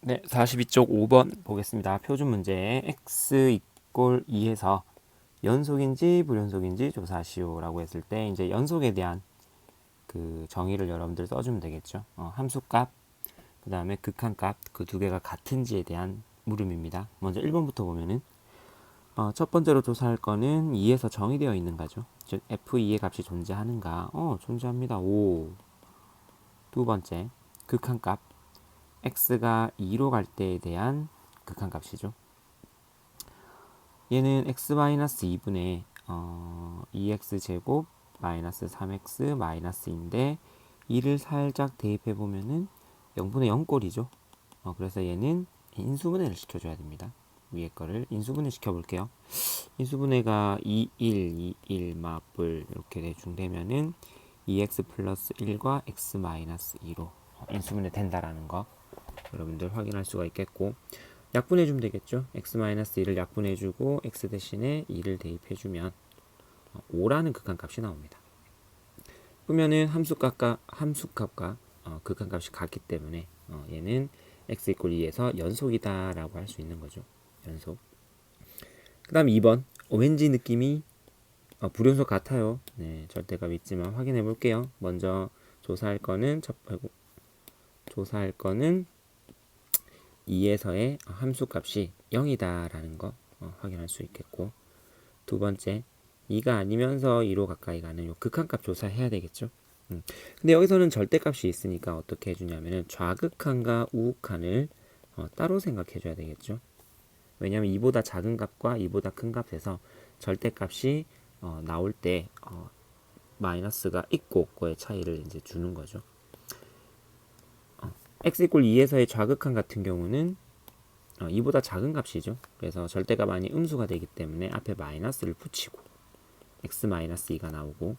네, 42쪽 5번 보겠습니다. 표준 문제 x 이꼴 2에서 연속인지 불연속인지 조사하시오라고 했을 때 이제 연속에 대한 그 정의를 여러분들 써주면 되겠죠. 어, 함수값, 그 다음에 극한값 그 두 개가 같은지에 대한 물음입니다. 먼저 1번부터 보면은 어, 첫 번째로 조사할 거는 2에서 정의되어 있는 거죠. 즉 f2의 값이 존재하는가? 어, 존재합니다. 오. 두 번째, 극한값 x가 2로 갈 때에 대한 극한값이죠. 얘는 x-2분의 어, 2x 제곱 마이너스 3x 마이너스인데 2를 살짝 대입해 보면은 0분의 0꼴이죠. 어, 그래서 얘는 인수분해를 시켜줘야 됩니다. 위에 거를 인수분해 시켜볼게요. 인수분해가 2, 1, 2, 1, 마블 이렇게 대충되면은 2x 플러스 1과 x 마이너스 2로 인수분해 된다라는 거 여러분들 확인할 수가 있겠고 약분해 주면 되겠죠. x-1을 약분해 주고 x 대신에 2를 대입해 주면 5라는 극한값이 나옵니다. 그러면은 함수값과 함수값과 어, 극한값이 같기 때문에 어, 얘는 x 2에서 연속이다라고 할 수 있는 거죠. 연속. 그다음 2번 어, 왠지 느낌이 어, 불연속 같아요. 네, 절대값 있지만 확인해 볼게요. 먼저 조사할 거는 첫 아이고, 조사할 거는 2에서의 함수값이 0이다 라는 거 어, 확인할 수 있겠고 두 번째 2가 아니면서 2로 가까이 가는 요 극한값 조사해야 되겠죠. 음. 근데 여기서는 절대값이 있으니까 어떻게 해주냐면은 좌극한과 우극한을 어, 따로 생각해 줘야 되겠죠. 왜냐하면 2보다 작은 값과 2보다 큰 값에서 절대값이 어, 나올 때 어, 마이너스가 있고 없고의 차이를 이제 주는 거죠. 어, x 이꼴 2에서의 좌극한 같은 경우는 어, 2보다 작은 값이죠. 그래서 절대값 아니 음수가 되기 때문에 앞에 마이너스를 붙이고 x 마이너스 2가 나오고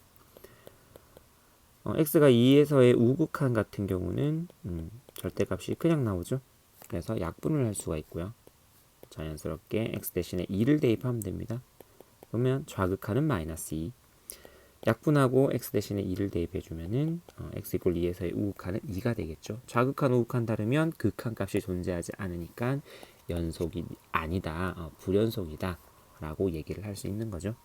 어, x가 2에서의 우극한 같은 경우는 음, 절대값이 그냥 나오죠. 그래서 약분을 할 수가 있고요. 자연스럽게 x 대신에 2를 대입하면 됩니다. 그러면 좌극한은 마이너스 2 약분하고 x 대신에 2를 대입해 주면은 어, x 이꼴 2에서의 우극한은 2가 되겠죠. 좌극한 우극한 다르면 극한 값이 존재하지 않으니까 연속이 아니다, 어, 불연속이다 라고 얘기를 할 수 있는 거죠.